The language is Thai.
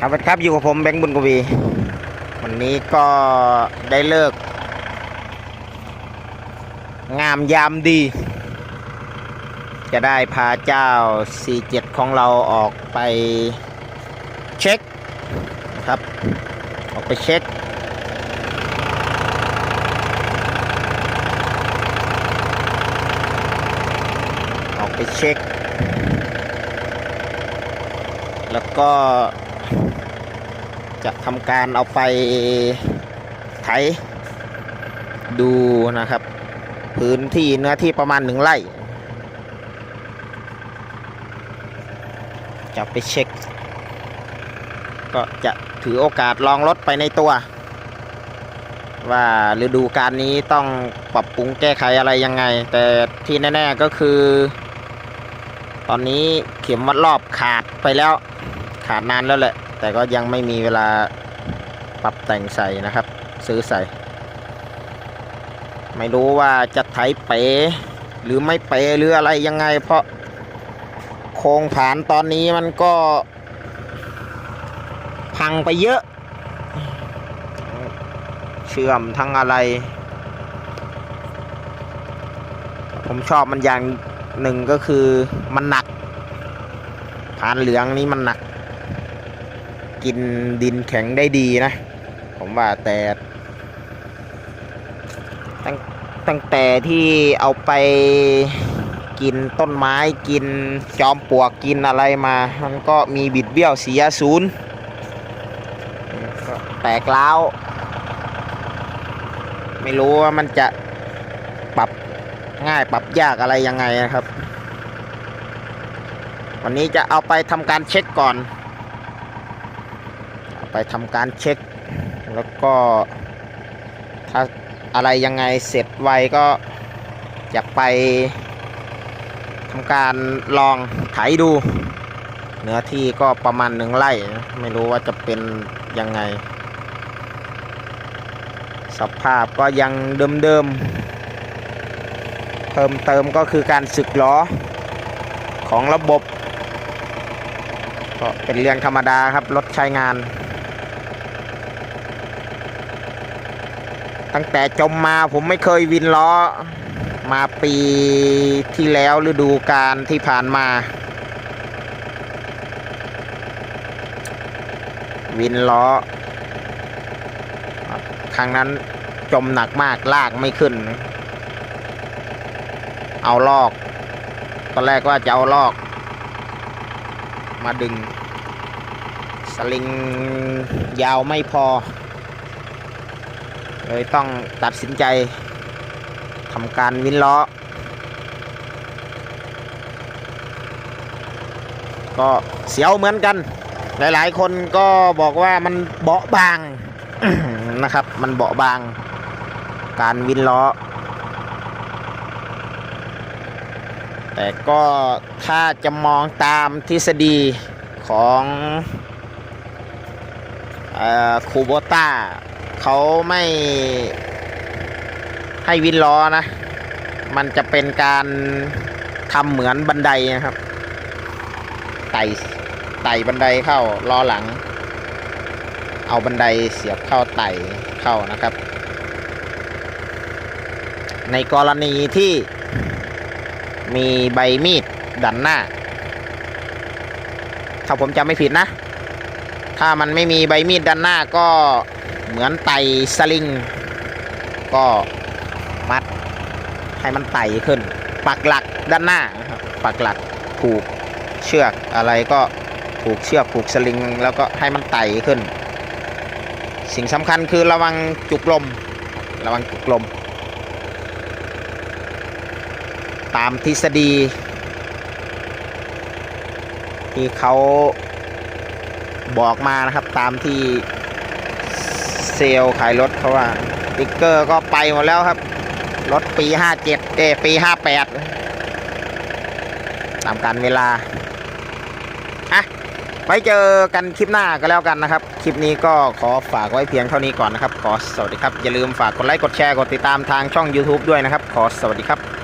ครับสวัสดีครับอยู่กับผมแบงค์บุญกวี วันนี้ก็ได้เลิก งามยามดี จะได้พาเจ้า 47 ของเราออกไปเช็คครับ ออกไปเช็ค ออกไปเช็ค แล้วก็ จะทำการเอาไปไถดูนะครับ พื้นที่เนื้อที่ประมาณหนึ่งไร่ จะไปเช็ค ก็จะถือโอกาสลองรถไปในตัว ว่าฤดูการนี้ต้องปรับปรุงแก้ไขอะไรยังไง แต่ที่แน่ ๆ ก็คือ ตอนนี้เข็มวัดรอบขาดไปแล้ว ขาดนานแล้วแหละ แต่ก็ยังไม่มีเวลาปรับแต่งใส่นะครับ ซื้อใส่ ไม่รู้ว่าจะไถเป๋หรือไม่เป๋หรืออะไรยังไง เพราะโครงผานตอนนี้มันก็ พังไปเยอะ เชื่อมทั้งอะไร ผมชอบมันอย่างหนึ่งก็คือมันหนักผานเหลืองนี้มันหนัก กินดินแข็งได้ดีนะ ผมว่าแต่ ตั้งตั้งแต่ที่เอาไปกินต้นไม้กินจอมปลวกกินอะไรมา มันก็มีบิดเบี้ยวเสียศูนย์แตกล้าวไม่รู้ว่ามันจะปรับง่ายปรับยากอะไรยังไงนะครับ วันนี้จะเอาไปทำการเช็คก่อน ไปทำการเช็ค แล้วก็ถ้าอะไรยังไงเสร็จไวก็จะไปทำการลองไถดู เนื้อที่ก็ประมาณหนึ่งไร่ ไม่รู้ว่าจะเป็นยังไง สภาพก็ยังเดิมๆ เพิ่มเติมก็คือการสึกล้อของระบบ ก็เป็นเรื่องธรรมดาครับ รถใช้งาน ตั้งแต่จมมาผมไม่เคยวินล้อ มาปีที่แล้วฤดูกาลที่ผ่านมา วินล้อ ครั้งนั้นจมหนักมากลากไม่ขึ้น เอาลอก ตอนแรกว่าจะเอาลอก มาดึง สลิงยาวไม่พอ เลยต้องตัดสินใจทำการวินล้อ ก็เสียวเหมือนกัน หลายๆ คนก็บอกว่ามันเบาบางนะครับ มันเบาบาง การวินล้อ แต่ก็ถ้าจะมองตามทฤษฎีของคูโบต้า เขาไม่ให้วินล้อนะ มันจะเป็นการทำเหมือนบันไดนะครับ ไต่ไต่บันไดเข้าล้อหลัง เอาบันไดเสียบเข้าไต่เข้านะครับ ในกรณีที่มีใบมีดดันหน้า ถ้าผมจำไม่ผิดนะ ถ้ามันไม่มีใบมีดดันหน้าก็ เหมือนไต่สลิง ก็มัดให้มันไต่ขึ้น ปักหลักด้านหน้านะครับปักหลักผูกเชือกอะไรก็ผูกเชือกผูกสลิง แล้วก็ให้มันไต่ขึ้น สิ่งสำคัญคือระวังจุกลม ระวังจุกลม ตามทฤษฎี ที่เขาบอกมานะครับตามที่ เซลขายรถเขาว่าติ๊กเกอร์ก็ไปหมดแล้วครับ รถปี 57 เอปี 58 ตามการเวลาอะไว้เจอกันคลิปหน้าก็แล้วกันนะครับ คลิปนี้ก็ขอฝากไว้เพียงเท่านี้ก่อนนะครับ ขอสวัสดีครับ อย่าลืมฝากกดไลค์ กดแชร์ กดติดตามทางช่อง YouTube ด้วยนะครับ ขอสวัสดีครับ